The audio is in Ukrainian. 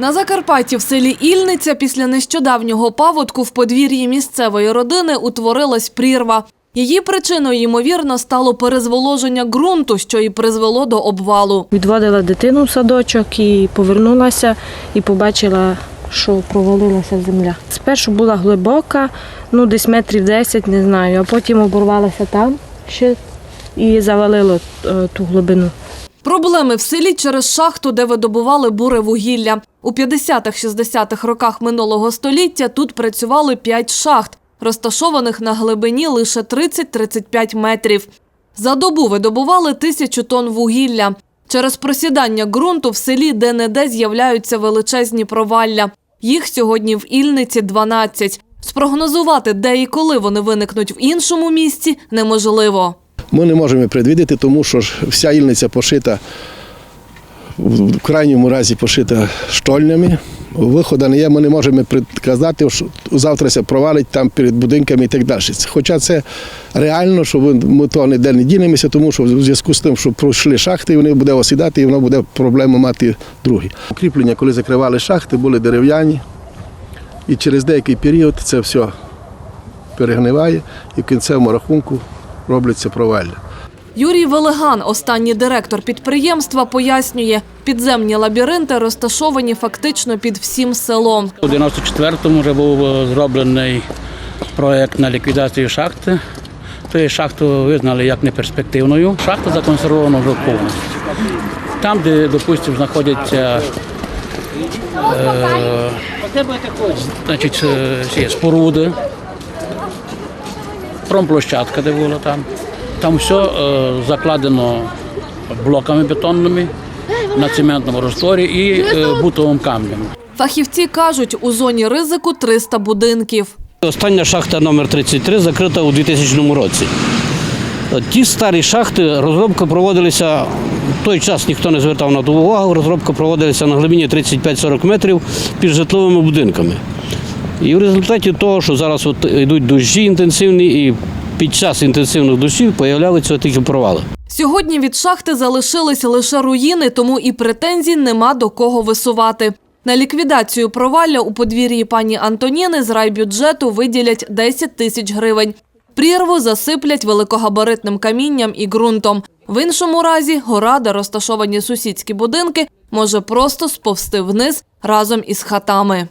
На Закарпатті в селі Ільниця після нещодавнього паводку в подвір'ї місцевої родини утворилась прірва. Її причиною, ймовірно, стало перезволоження ґрунту, що і призвело до обвалу. Відводила дитину в садочок і повернулася і побачила, що провалилася земля. Спершу була глибока, ну десь метрів 10, не знаю, а потім оборвалася там ще і завалило е, ту глибину. Проблеми в селі через шахту, де видобували буре вугілля. У 50-60-х роках минулого століття тут працювали п'ять шахт, розташованих на глибині лише 30-35 метрів. За добу видобували тисячу тонн вугілля. Через просідання ґрунту в селі де-не-де з'являються величезні провалля. Їх сьогодні в Ільниці 12. Спрогнозувати, де і коли вони виникнуть в іншому місці, неможливо. Ми не можемо предвидіти, тому що вся Ільниця пошита, в крайньому разі пошита штольнями. Виходу не є, ми не можемо предказати, що завтра це провалить там перед будинками і так далі. Хоча це реально, що ми того ніде не дінемося, тому що в зв'язку з тим, що пройшли шахти, вони буде осідати і воно буде проблему мати другі. Укріплення, коли закривали шахти, були дерев'яні, і через деякий період це все перегниває і в кінцевому рахунку робляться провалля. Юрій Велеган, останній директор підприємства, пояснює, підземні лабіринти розташовані фактично під всім селом. У 94-му вже був е, зроблений проєкт на ліквідацію шахти. Ту шахту визнали як неперспективною. Шахта законсервована вже повністю. Там, де, допустимо, знаходяться е, значить, е, споруди, промплощадка, де була там. Там все е, закладено блоками бетонними на цементному розтворі і е, бутовим камнем. Фахівці кажуть, у зоні ризику 300 будинків. Остання шахта номер 33 закрита у 2000 році. Ті старі шахти, розробка проводилися, в той час ніхто не звертав на то увагу, розробка проводилася на глибині 35-40 метрів під житловими будинками. І в результаті того, що зараз от йдуть дощі інтенсивні, і під час інтенсивних дощів появляються такі провали. Сьогодні від шахти залишились лише руїни, тому і претензій нема до кого висувати. На ліквідацію провалля у подвір'ї пані Антоніни з райбюджету виділять 10 тисяч гривень. Прірву засиплять великогабаритним камінням і ґрунтом. В іншому разі гора, де розташовані сусідські будинки, може просто сповзти вниз разом із хатами.